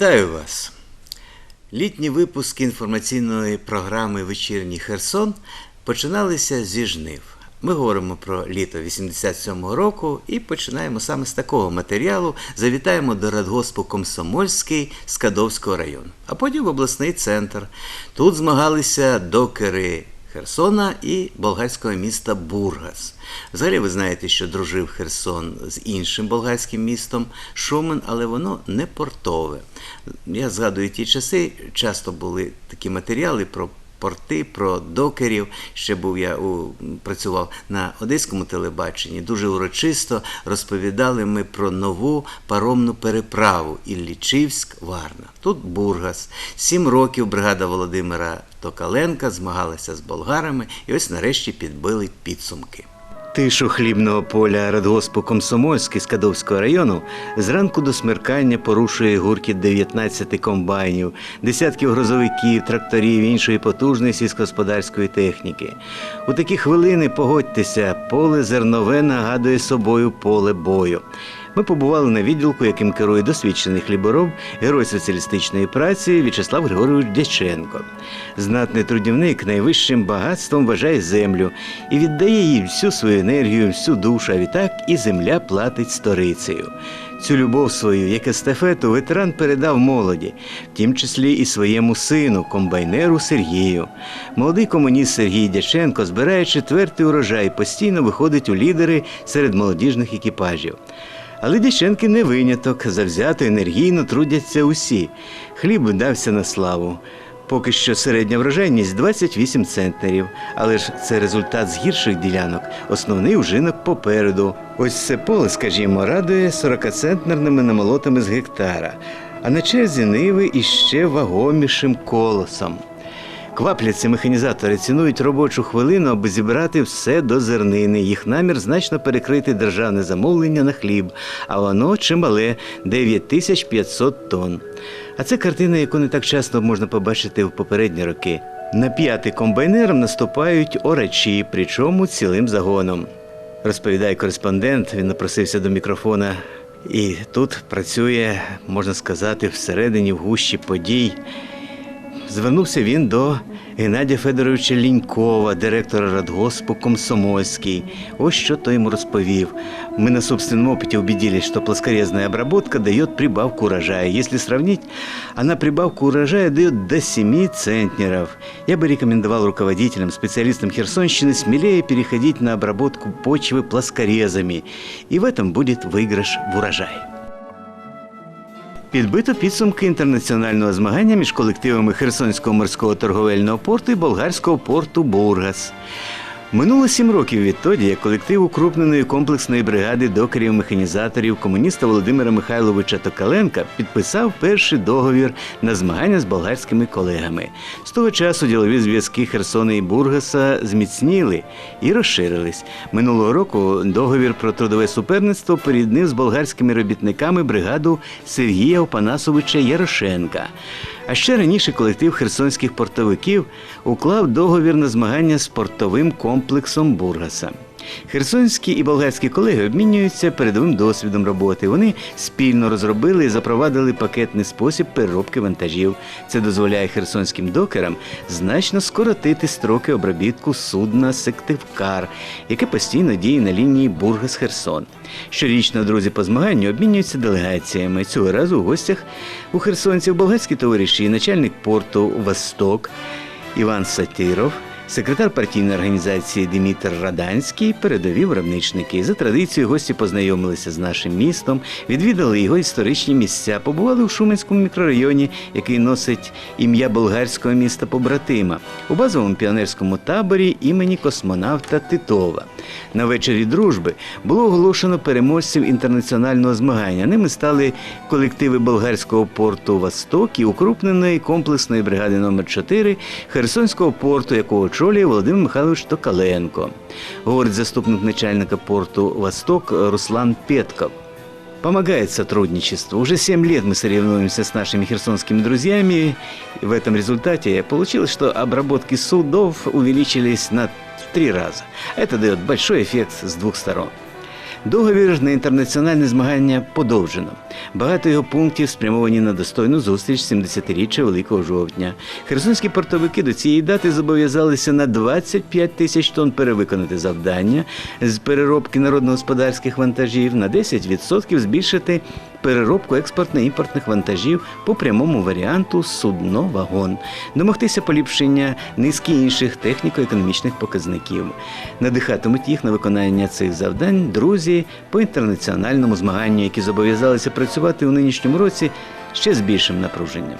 Вітаю вас! Літні випуски інформаційної програми Вечірній Херсон починалися зі жнив. Ми говоримо про літо 87-го року і починаємо саме з такого матеріалу. Завітаємо до радгоспу Комсомольський з Кадовського району, а потім в обласний центр. Тут змагалися докери Херсона і болгарського міста Бургас. Взагалі ви знаєте, що дружив Херсон з іншим болгарським містом Шумен, але воно не портове. Я згадую ті часи, часто були такі матеріали про порти, про докерів. Ще був я у, працював на одеському телебаченні. Дуже урочисто розповідали ми про нову паромну переправу Іллічівськ-Варна. Тут Бургас. Сім років бригада Володимира Токаленка змагалася з болгарами і ось нарешті підбили підсумки. Тишу хлібного поля радгоспу Комсомольський з Кадовського району зранку до смеркання порушує гуркіт 19 комбайнів, десятків грузовиків, тракторів, іншої потужної сільськогосподарської техніки. У такі хвилини погодьтеся, поле зернове нагадує собою поле бою. Ми побували на відділку, яким керує досвідчений хлібороб, герой соціалістичної праці В'ячеслав Григорович Дяченко. Знатний трудівник найвищим багатством вважає землю і віддає їй всю свою енергію, всю душу, а відтак і земля платить сторицею. Цю любов свою, як естафету, ветеран передав молоді, в тім числі і своєму сину, комбайнеру Сергію. Молодий комуніст Сергій Дяченко збирає четвертий урожай, постійно виходить у лідери серед молодіжних екіпажів. Але Дяченки не виняток, завзято енергійно трудяться усі. Хліб вдався на славу. Поки що середня врожайність 28 центнерів, але ж це результат з гірших ділянок. Основний ужинок попереду. Ось це поле, скажімо, радує 40-центнерними намолотами з гектара, а на черзі ниви іще вагомішим колосом. Квапляться механізатори, цінують робочу хвилину, аби зібрати все до зернини. Їх намір значно перекрити державне замовлення на хліб, а воно чимале 9500 тонн. А це картина, яку не так часто можна побачити в попередні роки. На п'ятий комбайнером наступають орачі, причому цілим загоном. Розповідає кореспондент, він напросився до мікрофона. І тут працює, можна сказати, всередині в гущі подій. Звернувся він до Геннадія Федоровича Лінькова, директора радгоспу Комсомольский. Ось что то ему розповів. Мы на собственном опыте убедились, что плоскорезная обработка дает прибавку урожая. Если сравнить, она прибавку урожая дает до 7 центнеров. Я бы рекомендовал руководителям, специалистам Херсонщины смелее переходить на обработку почвы плоскорезами. И в этом будет выигрыш в урожай. Підбито підсумки інтернаціонального змагання між колективами Херсонського морського торговельного порту і болгарського порту Бургас. Минуло сім років відтоді, як колектив укрупненої комплексної бригади докерів-механізаторів комуніста Володимира Михайловича Токаленка підписав перший договір на змагання з болгарськими колегами. З того часу ділові зв'язки Херсона і Бургаса зміцніли і розширились. Минулого року договір про трудове суперництво поріднив з болгарськими робітниками бригаду Сергія Опанасовича Ярошенка. А ще раніше колектив херсонських портовиків уклав договір на змагання з портовим комплексом Бургаса. Херсонські і болгарські колеги обмінюються передовим досвідом роботи. Вони спільно розробили і запровадили пакетний спосіб переробки вантажів. Це дозволяє херсонським докерам значно скоротити строки обробітку судна Сективкар, яке постійно діє на лінії Бургас-Херсон. Щорічно друзі по змаганню обмінюються делегаціями. Цього разу у гостях у херсонців болгарські товариші, начальник порту Восток Іван Сатиров. Секретар партійної організації Дмитр Раданський, передові виробничники. За традицією гості познайомилися з нашим містом, відвідали його історичні місця, побували у Шуменському мікрорайоні, який носить ім'я болгарського міста побратима, у базовому піонерському таборі імені космонавта Титова. На вечорі дружби було оголошено переможців інтернаціонального змагання. Ними стали колективи болгарського порту Восток і укрупненої комплексної бригади номер 4 Херсонського порту, якого очолює Володимир Михайлович Токаленко, говорить заступник начальника порту Восток Руслан Петков. Помогает сотрудничество. Уже 7 лет мы соревнуемся с нашими херсонскими друзьями. И в этом результате получилось, что обработки судов увеличились на в три раза. Это дает большой эффект с двух сторон. Договір на інтернаціональне змагання подовжено. Багато його пунктів спрямовані на достойну зустріч 70-річчя Великого жовтня. Херсонські портовики до цієї дати зобов'язалися на 25 тисяч тонн перевиконати завдання з переробки народно-господарських вантажів на 10% збільшити переробку експортно-імпортних вантажів по прямому варіанту судно-вагон, домогтися поліпшення низки інших техніко-економічних показників. Надихатимуть їх на виконання цих завдань друзі по інтернаціональному змаганню, які зобов'язалися працювати у нинішньому році ще з більшим напруженням.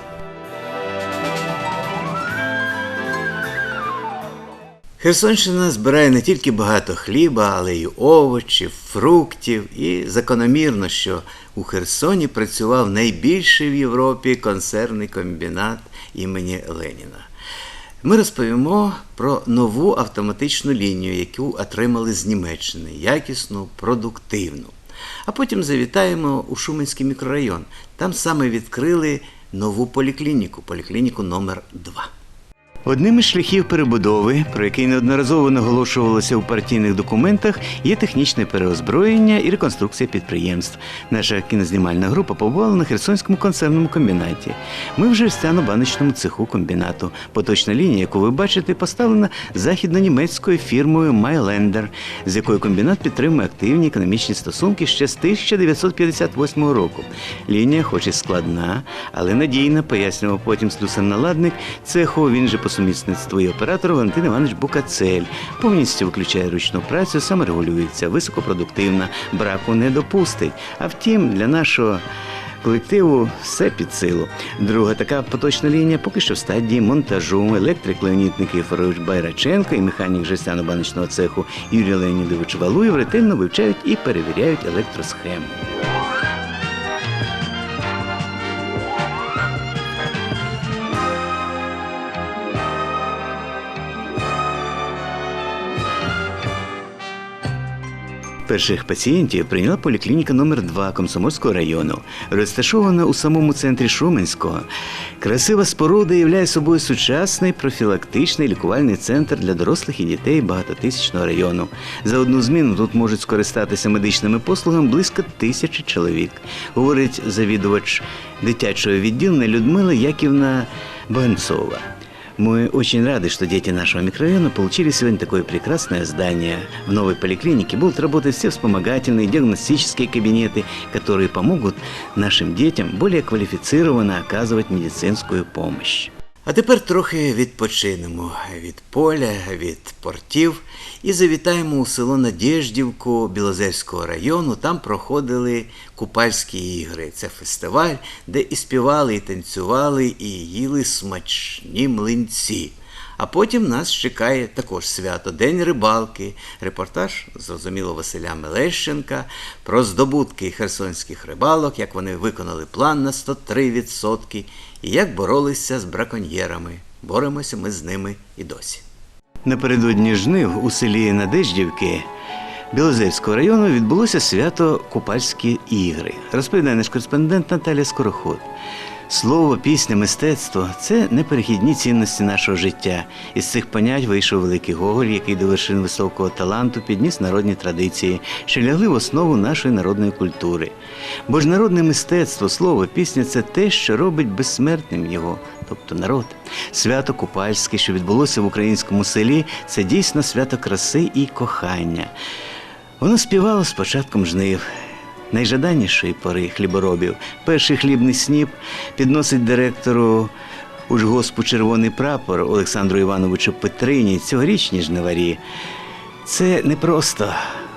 Херсонщина збирає не тільки багато хліба, але й овочів, фруктів. І закономірно, що у Херсоні працював найбільший в Європі консервний комбінат імені Леніна. Ми розповімо про нову автоматичну лінію, яку отримали з Німеччини, якісну, продуктивну. А потім завітаємо у Шуменський мікрорайон. Там саме відкрили нову поліклініку, поліклініку номер 2 Одним із шляхів перебудови, про який неодноразово наголошувалося у партійних документах, є технічне переозброєння і реконструкція підприємств. Наша кінознімальна група побувала на Херсонському концерному комбінаті. Ми вже в стяно-баночному цеху комбінату. Поточна лінія, яку ви бачите, поставлена західно-німецькою фірмою Mailänder, з якою комбінат підтримує активні економічні стосунки ще з 1958 року. Лінія, хоч і складна, але надійна, пояснював потім Слюсен Наладник, цеху він же сумісництву і оператор Валентин Іванович Букацель. Повністю виключає ручну працю, саморегулюється, високопродуктивна, браку не допустить. А втім, для нашого колективу все під силу. Друга така поточна лінія поки що в стадії монтажу. Електрик Леонід Никифорович Байраченко і механік жестяно-баночного цеху Юрій Леонідович Валуєв ретельно вивчають і перевіряють електросхему. Перших пацієнтів прийняла поліклініка номер 2 Комсомольського району, розташована у самому центрі Шуменського. Красива споруда являє собою сучасний профілактичний лікувальний центр для дорослих і дітей багатотисячного району. За одну зміну тут можуть скористатися медичними послугами близько тисячі чоловік, говорить завідувач дитячого відділення Людмила Яківна Банцова. Мы очень рады, что дети нашего микрорайона получили сегодня такое прекрасное здание. В новой поликлинике будут работать все вспомогательные диагностические кабинеты, которые помогут нашим детям более квалифицированно оказывать медицинскую помощь. А тепер трохи відпочинемо від поля, від портів і завітаємо у село Надєждівку Білозерського району. Там проходили купальські ігри. Це фестиваль, де і співали, і танцювали, і їли смачні млинці. А потім нас чекає також свято День рибалки. Репортаж, зрозуміло, Василя Мелещенка про здобутки херсонських рибалок, як вони виконали план на 103% і як боролися з браконьєрами. Боремося ми з ними і досі. Напередодні жнив у селі Надеждівки Білозерського району відбулося свято Купальські ігри. Розповідає наш кореспондент Наталя Скороход. Слово, пісня, мистецтво це неперехідні цінності нашого життя. Із цих понять вийшов великий Гоголь, який до вершин високого таланту підніс народні традиції, що лягли в основу нашої народної культури. Бо ж народне мистецтво, слово, пісня це те, що робить безсмертним його, тобто народ. Свято Купальське, що відбулося в українському селі, це дійсно свято краси і кохання. Воно співало з початком жнив. Найжаданішої пори хліборобів. Перший хлібний сніп підносить директору Ужгоспу червоний прапор Олександру Івановичу Петрині цьогорічні жниварі. Це не просто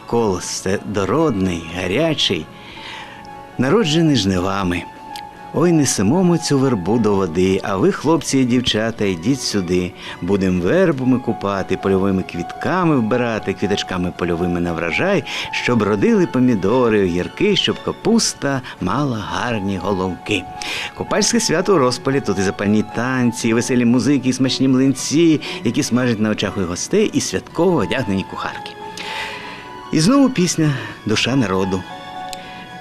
колос, це дородний, гарячий, народжений жнивами. Ой, несемо цю вербу до води, а ви, хлопці і дівчата, йдіть сюди. Будем вербу ми купати, польовими квітками вбирати, квіточками польовими на врожай, щоб родили помідори, огірки, щоб капуста мала гарні головки. Купальське свято у розпалі, тут і запальні танці, і веселі музики, і смачні млинці, які смажать на очах у гостей, і святково одягнені кухарки. І знову пісня Душа народу.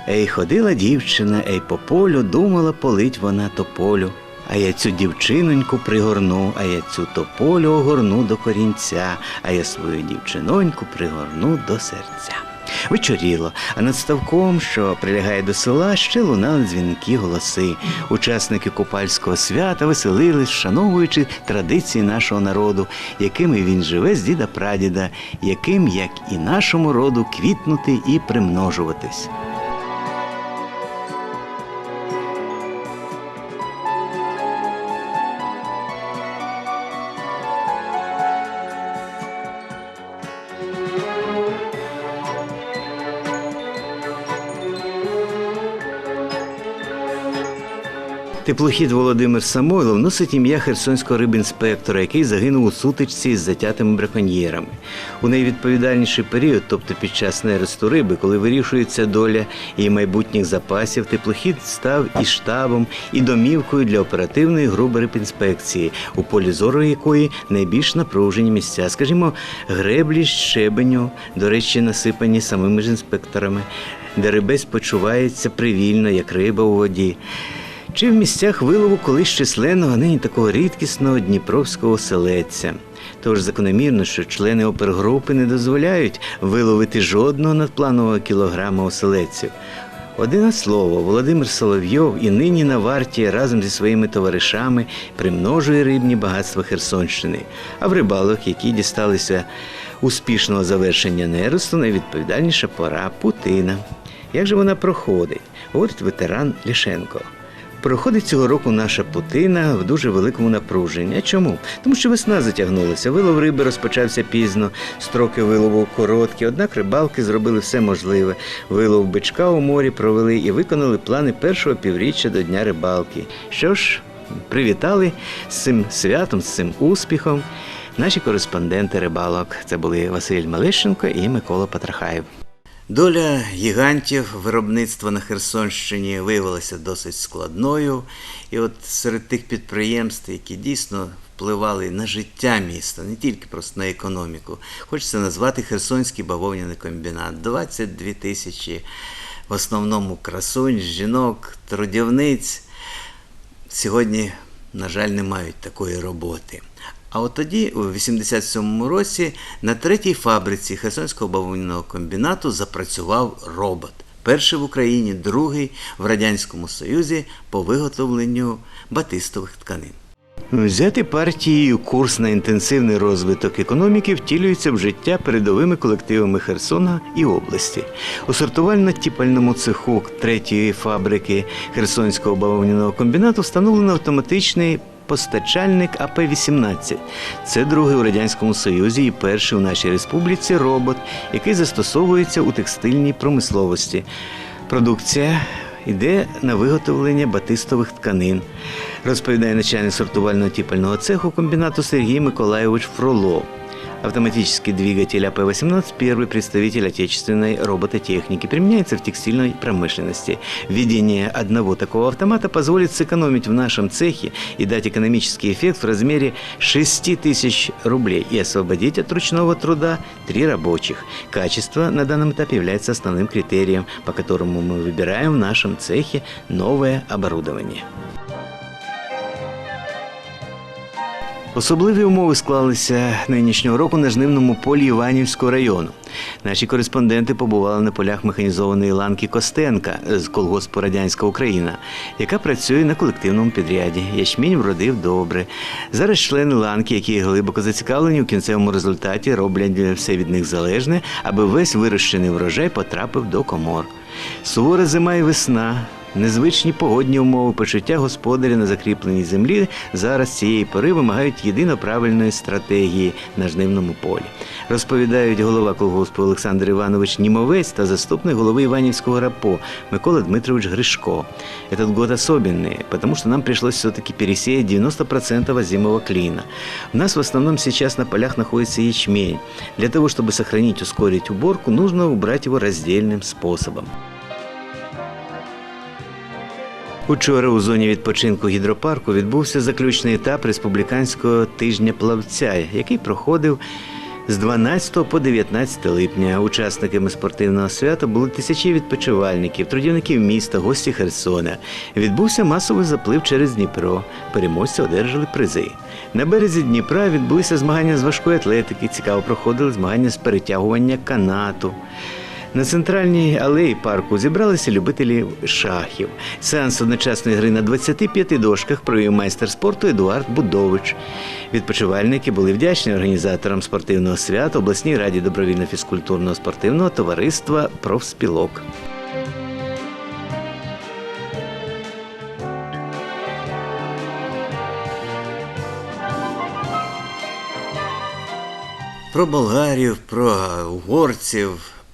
Ей, ходила дівчина, ей по полю, думала, полить вона тополю. А я цю дівчиноньку пригорну, а я цю тополю огорну до корінця, а я свою дівчиноньку пригорну до серця. Вечоріло, а над ставком, що прилягає до села, ще лунали дзвінки голоси. Учасники купальського свята веселились, вшановуючи традиції нашого народу, якими він живе з діда прадіда, яким, як і нашому роду, квітнути і примножуватись. Теплохід Володимир Самойлов носить ім'я херсонського рибінспектора, який загинув у сутичці з затятими браконьєрами. У найвідповідальніший період, тобто під час нересту риби, коли вирішується доля її майбутніх запасів, теплохід став і штабом, і домівкою для оперативної групи рибінспекції, у полі зору якої найбільш напружені місця, скажімо, греблі, щебеню, до речі, насипані самими ж інспекторами, де рибець почувається привільно, як риба у воді чи в місцях вилову колись численного, нині такого рідкісного дніпровського селеця. Тож закономірно, що члени опергрупи не дозволяють виловити жодного надпланового кілограма оселедців. Одне слово, Володимир Соловйов і нині на варті разом зі своїми товаришами примножує рибні багатства Херсонщини, а в рибалок, які дісталися успішного завершення неросту, найвідповідальніша пора путина. Як же вона проходить? Говорить ветеран Лішенко. Проходить цього року наша путина в дуже великому напруженні. А чому? Тому що весна затягнулася, вилов риби розпочався пізно, строки вилову короткі, однак рибалки зробили все можливе. Вилов бичка у морі провели і виконали плани першого півріччя до Дня рибалки. Що ж, привітали з цим святом, з цим успіхом. Наші кореспонденти рибалок. Це були Василь Малищенко і Микола Патрахаєв. Доля гігантів виробництва на Херсонщині виявилася досить складною. І от серед тих підприємств, які дійсно впливали на життя міста, не тільки просто на економіку, хочеться назвати Херсонський бавовняний комбінат. 22 тисячі в основному красунь, жінок, трудівниць. Сьогодні, на жаль, не мають такої роботи. А от тоді, у 87-му році, на третій фабриці Херсонського бавовняного комбінату запрацював робот. Перший в Україні, другий в Радянському Союзі по виготовленню батистових тканин. Взяти партією курс на інтенсивний розвиток економіки втілюється в життя передовими колективами Херсона і області. У сортувально-тіпальному цеху третьої фабрики Херсонського бавовняного комбінату встановлено автоматичний постачальник АП-18. Це другий у Радянському Союзі і перший у нашій республіці робот, який застосовується у текстильній промисловості. Продукція йде на виготовлення батистових тканин, розповідає начальник сортувального тіпального цеху комбінату Сергій Миколайович Фролов. Автоматический двигатель АП-18 – первый представитель отечественной робототехники, применяется в текстильной промышленности. Введение одного такого автомата позволит сэкономить в нашем цехе и дать экономический эффект в размере 6 тысяч рублей и освободить от ручного труда три рабочих. Качество на данном этапе является основным критерием, по которому мы выбираем в нашем цехе новое оборудование. Особливі умови склалися нинішнього року на жнивному полі Іванівського району. Наші кореспонденти побували на полях механізованої ланки Костенка з колгоспу Радянська Україна, яка працює на колективному підряді. Ячмінь вродив добре. Зараз члени ланки, які глибоко зацікавлені у кінцевому результаті, роблять все від них залежне, аби весь вирощений врожай потрапив до комор. Сувора зима і весна. Незвичні погодні умови почуття господаря на закріпленій землі зараз цієї пори вимагають єдино правильної стратегії на жнивному полі. Розповідають голова колгоспу Олександр Иванович Німовець та заступник голови Иваневского РАПО Микола Дмитрович Гришко. Этот год особенный, потому что нам пришлось все-таки пересеять 90% озимого клина. У нас в основном сейчас на полях находится ячмень. Для того, чтобы сохранить, ускорить уборку, нужно убрать его раздельным способом. Учора у зоні відпочинку гідропарку відбувся заключний етап республіканського тижня плавця, який проходив з 12 по 19 липня. Учасниками спортивного свята були тисячі відпочивальників, трудівників міста, гості Херсона. Відбувся масовий заплив через Дніпро. Переможці одержали призи. На березі Дніпра відбулися змагання з важкої атлетики. Цікаво проходили змагання з перетягування канату. На центральній алеї парку зібралися любителі шахів. Сеанс одночасної гри на 25 дошках провів майстер спорту Едуард Будович. Відпочивальники були вдячні організаторам спортивного свята, обласній раді добровільно-фізкультурного спортивного товариства профспілок. Про болгарів, про угорців,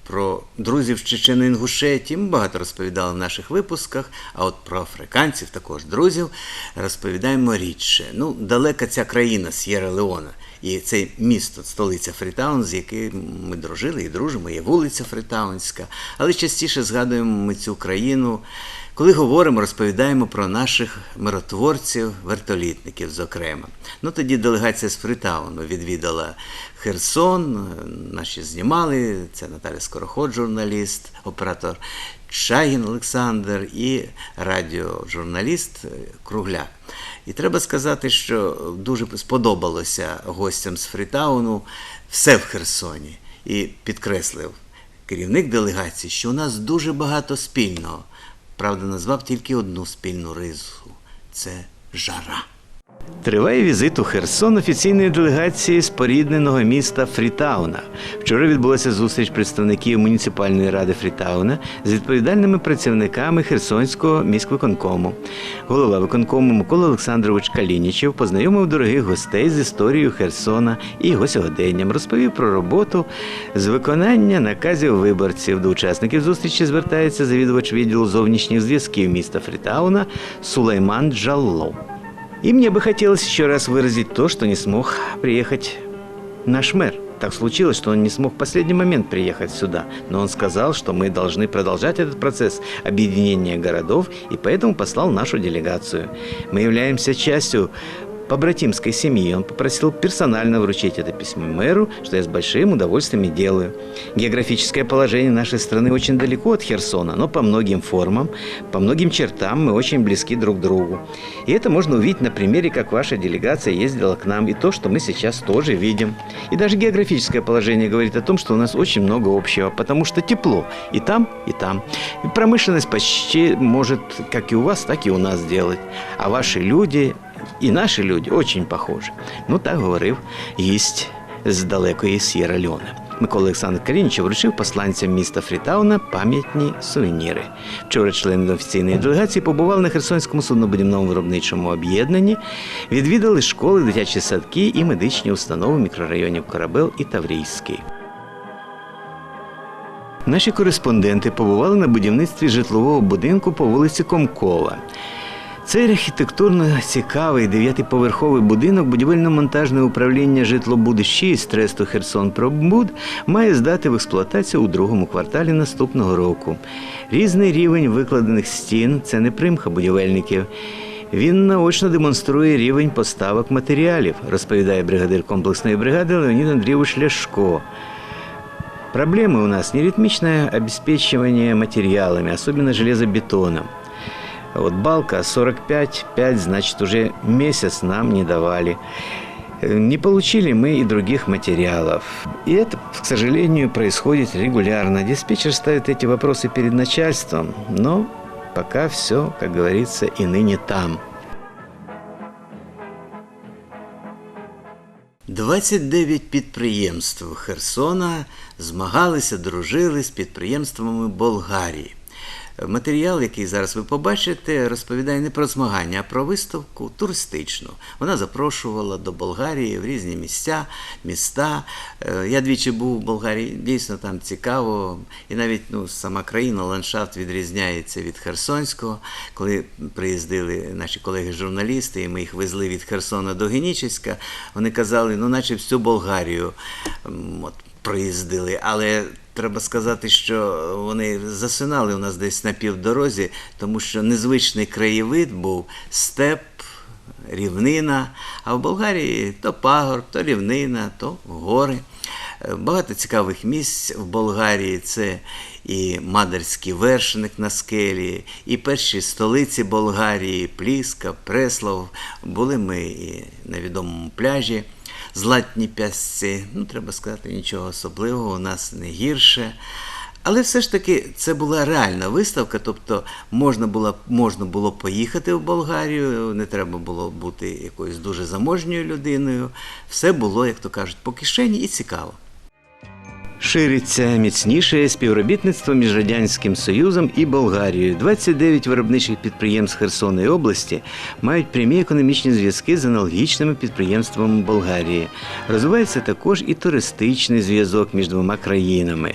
про друзів Чечени Інгушеті ми багато розповідали в наших випусках, а от про африканців, також друзів, розповідаємо рідше. Ну, далека ця країна С'єра Леона. І це місто, столиця Фрітаун, з яким ми дружили і дружимо, є вулиця Фрітаунська. Але частіше згадуємо ми цю країну, коли говоримо, розповідаємо про наших миротворців, вертолітників, зокрема. Ну тоді делегація з Фрітауну відвідала Херсон, наші знімали. Це Наталя Скороход, журналіст, оператор Чагін Олександр і радіожурналіст Кругляк. І треба сказати, що дуже сподобалося гостям з Фрітауну все в Херсоні. І підкреслив керівник делегації, що у нас дуже багато спільного. Правда, назвав тільки одну спільну рису це жара. Триває візит у Херсон офіційної делегації спорідненого міста Фрітауна. Вчора відбулася зустріч представників муніципальної ради Фрітауна з відповідальними працівниками Херсонського міськвиконкому. Голова виконкому Микола Олександрович Калінічев познайомив дорогих гостей з історією Херсона і його сьогоденням, розповів про роботу з виконання наказів виборців. До учасників зустрічі звертається завідувач відділу зовнішніх зв'язків міста Фрітауна Сулейман Джалло. И мне бы хотелось еще раз выразить то, что не смог приехать наш мэр. Так случилось, что он не смог в последний момент приехать сюда, но он сказал, что мы должны продолжать этот процесс объединения городов, и поэтому послал нашу делегацию. Мы являемся частью побратимской семьи. Он попросил персонально вручить это письмо мэру, что я с большим удовольствием и делаю. Географическое положение нашей страны очень далеко от Херсона, но по многим формам, по многим чертам мы очень близки друг к другу. И это можно увидеть на примере, как ваша делегация ездила к нам, и то, что мы сейчас тоже видим. И даже географическое положение говорит о том, что у нас очень много общего, потому что тепло и там, и там. И промышленность почти может как и у вас, так и у нас делать. А ваши люди і наші люди очень похожі. Ну так говорив гість з далекої С'єра Льоне. Микола Олександр Карінчев вручив посланцям міста Фрітауна пам'ятні сувеніри. Вчора члени офіційної делегації побували на Херсонському суднобудівному виробничому об'єднанні, відвідали школи, дитячі садки і медичні установи мікрорайонів Корабел і Таврійський. Наші кореспонденти побували на будівництві житлового будинку по вулиці Комкова. Цей архітектурно цікавий дев'ятиповерховий будинок будівельно-монтажне управління житлобуд 6 тресту Херсон Пробуд має здати в експлуатацію у другому кварталі наступного року. Різний рівень викладених стін це не примха будівельників. Він наочно демонструє рівень поставок матеріалів, розповідає бригадир комплексної бригади Леонід Андрійович Ляшко. Проблемы у нас не неритмичное обеспечивание материалами, особенно железобетоном. Вот балка 45-5, значит, уже месяц нам не давали. Не получили мы и других материалов. И это, к сожалению, происходит регулярно. Диспетчер ставит эти вопросы перед начальством, но пока все, как говорится, и ныне там. 29 підприємств Херсона змагалися, дружили з підприємствами Болгарії. Матеріал, який зараз ви побачите, розповідає не про змагання, а про виставку туристичну. Вона запрошувала до Болгарії в різні місця, міста. Е, Я двічі був в Болгарії, дійсно там цікаво. І навіть ну, сама країна, ландшафт відрізняється від Херсонського. Коли приїздили наші колеги-журналісти, і ми їх везли від Херсона до Генічеська, вони казали, ну, наче всю Болгарію от, проїздили. Але треба сказати, що вони засинали у нас десь на півдорозі, тому що незвичний краєвид був степ, рівнина. А в Болгарії то пагорб, то рівнина, то гори. Е, Багато цікавих місць в Болгарії це і Мадерський вершник на скелі, і перші столиці Болгарії, Пліска, Преслав. Були ми і на відомому пляжі. Златні пясці, ну треба сказати, нічого особливого, у нас не гірше. Але все ж таки це була реальна виставка, тобто можна було, можна було поїхати в Болгарію, не треба було бути якоюсь дуже заможньою людиною. Все було, як то кажуть, по кишені і цікаво. Шириться міцніше співробітництво між Радянським Союзом і Болгарією. 29 виробничих підприємств Херсонної області мають прямі економічні зв'язки з аналогічними підприємствами Болгарії. Розвивається також і туристичний зв'язок між двома країнами.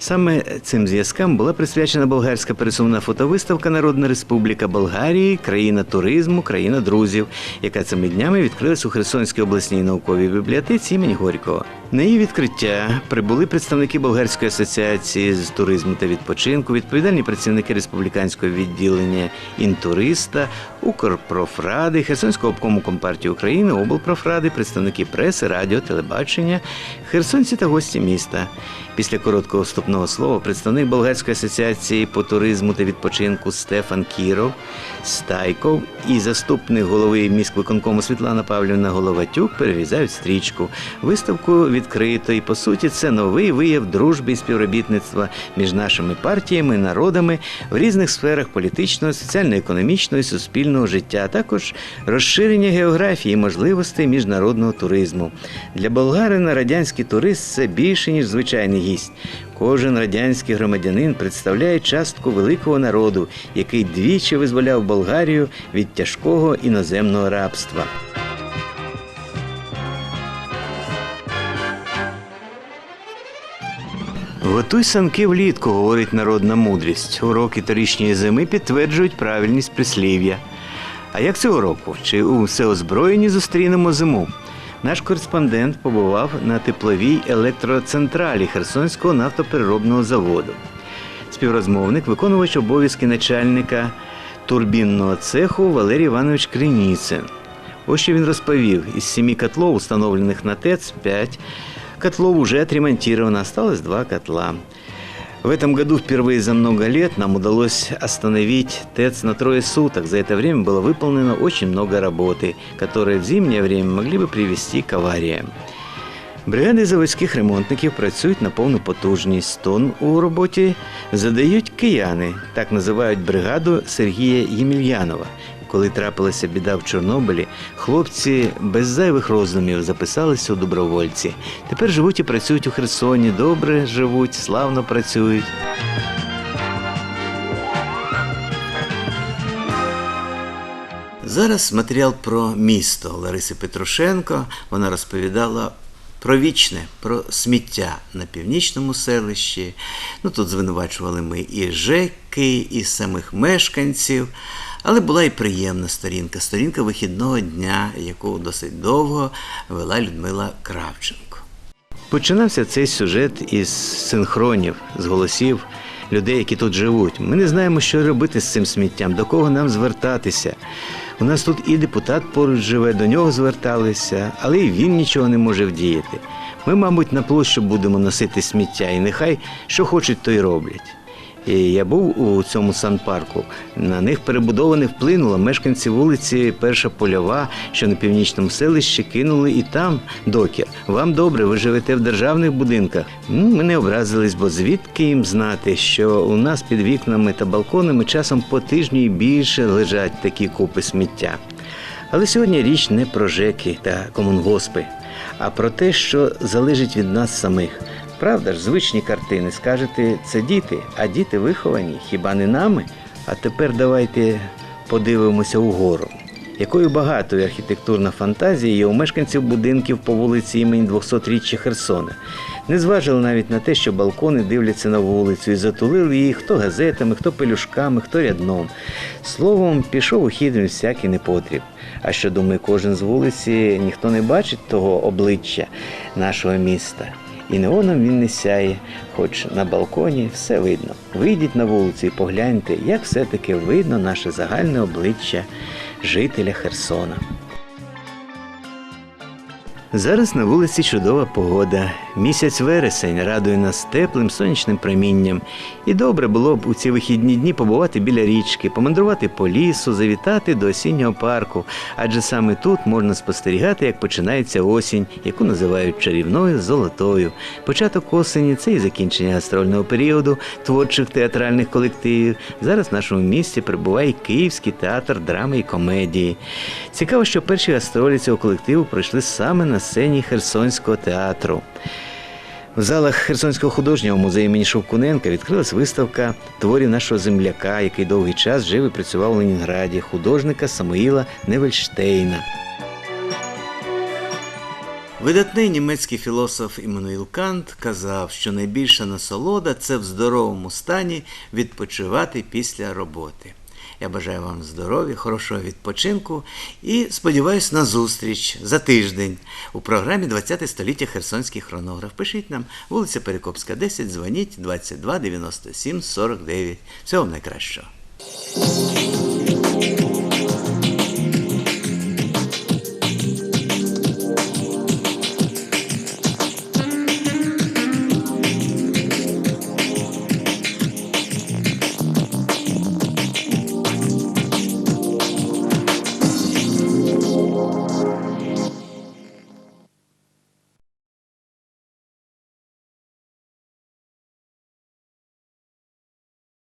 Саме цим зв'язкам була присвячена болгарська пересувна фотовиставка Народна Республіка Болгарії, країна туризму, країна друзів, яка цими днями відкрилась у Херсонській обласній науковій бібліотеці імені Горького. На її відкриття прибули представники Болгарської асоціації з туризму та відпочинку, відповідальні працівники республіканського відділення інтуриста, Укрпрофради, Херсонського обкому Компартії України, облпрофради, представники преси, радіо, телебачення, херсонці та гості міста. Після короткого вступного слова представник Болгарської асоціації по туризму та відпочинку Стефан Кіров, Стайков і заступник голови міськвиконкому Світлана Павлівна Головатюк перерізають стрічку. Виставку відкрито, і по суті це новий вияв дружби і співробітництва між нашими партіями, народами в різних сферах політичного, соціально-економічного і суспільного життя, а також розширення географії і можливостей міжнародного туризму. Для болгарина радянський турист це більше ніж звичайний гість. Кожен радянський громадянин представляє частку великого народу, який двічі визволяв Болгарію від тяжкого іноземного рабства. Готуй санки влітку, говорить народна мудрість. Уроки торічньої зими підтверджують правильність прислів'я. А як цього року? Чи у всеозброєнні зустрінемо зиму? Наш кореспондент побував на тепловій електроцентралі Херсонського нафтопереробного заводу. Співрозмовник, виконувач обов'язки начальника турбінного цеху Валерій Іванович Криніцин. Ось що він розповів: із семи котлов, установленных на ТЭЦ, пять котлов уже отремонтировано, осталось два котла. В этом году впервые за много лет нам удалось остановить ТЭЦ на трое суток. За это время было выполнено очень много работы, которые в зимнее время могли бы привести к авариям. Бригади заводських ремонтників працюють на повну потужність. Тон у роботі задають кияни, так називають бригаду Сергія Ємельянова. Коли трапилася біда в Чорнобилі, хлопці без зайвих роздумів записалися у добровольці. Тепер живуть і працюють у Херсоні, добре живуть, славно працюють. Зараз матеріал про місто Лариси Петрушенко. Вона розповідала про вічне, про сміття на північному селищі. Ну тут звинувачували ми і ЖЕКи, і самих мешканців. Але була і приємна сторінка, сторінка вихідного дня, яку досить довго вела Людмила Кравченко. Починався цей сюжет із синхронів, з голосів людей, які тут живуть. Ми не знаємо, що робити з цим сміттям, до кого нам звертатися. У нас тут і депутат поруч живе, до нього зверталися, але і він нічого не може вдіяти. Ми, мабуть, на площу будемо носити сміття, і нехай що хочуть, то й роблять. Я був у цьому санпарку. На них перебудоване вплинуло. Мешканці вулиці Перша Польова, що на північному селищі, кинули і там докір. Вам добре, ви живете в державних будинках. Ну, Ми не образились, бо звідки їм знати, що у нас під вікнами та балконами часом по тижню і більше лежать такі купи сміття. Але сьогодні річ не про ЖЕКи та комунгоспи, а про те, що залежить від нас самих. Правда ж, звичні картини, скажете, це діти, а діти виховані, хіба не нами? А тепер давайте подивимося угору. Якою багатою архітектурна фантазія є у мешканців будинків по вулиці імені 200-річчя Херсона. Не зважили навіть на те, що балкони дивляться на вулицю і затулили її хто газетами, хто пелюшками, хто рядном. Словом, пішов у хід всякий непотріб. А що думає кожен з вулиці, ніхто не бачить того обличчя нашого міста. І неоном він не сяє, хоч на балконі все видно. Вийдіть на вулицю і погляньте, як все-таки видно наше загальне обличчя жителя Херсона. Зараз на вулиці чудова погода. Місяць вересень радує нас теплим сонячним промінням. І добре було б у ці вихідні дні побувати біля річки, помандрувати по лісу, завітати до осіннього парку. Адже саме тут можна спостерігати, як починається осінь, яку називають чарівною золотою. Початок осені це і закінчення гастрольного періоду творчих театральних колективів. Зараз в нашому місті перебуває Київський театр драми і комедії. Цікаво, що перші гастролі цього колективу пройшли саме на сцені Херсонського театру. В залах Херсонського художнього музею імені Шовкуненка відкрилась виставка творів нашого земляка, який довгий час жив і працював у Ленінграді, художника Самуїла Невельштейна. Видатний німецький філософ Іммануїл Кант казав, що найбільша насолода це в здоровому стані відпочивати після роботи. Я бажаю вам здоров'я, хорошого відпочинку і сподіваюся на зустріч за тиждень у програмі 20 століття Херсонський хронограф. Пишіть нам вулиця Перекопська, 10, дзвоніть 22 97 49. Всього вам найкращого.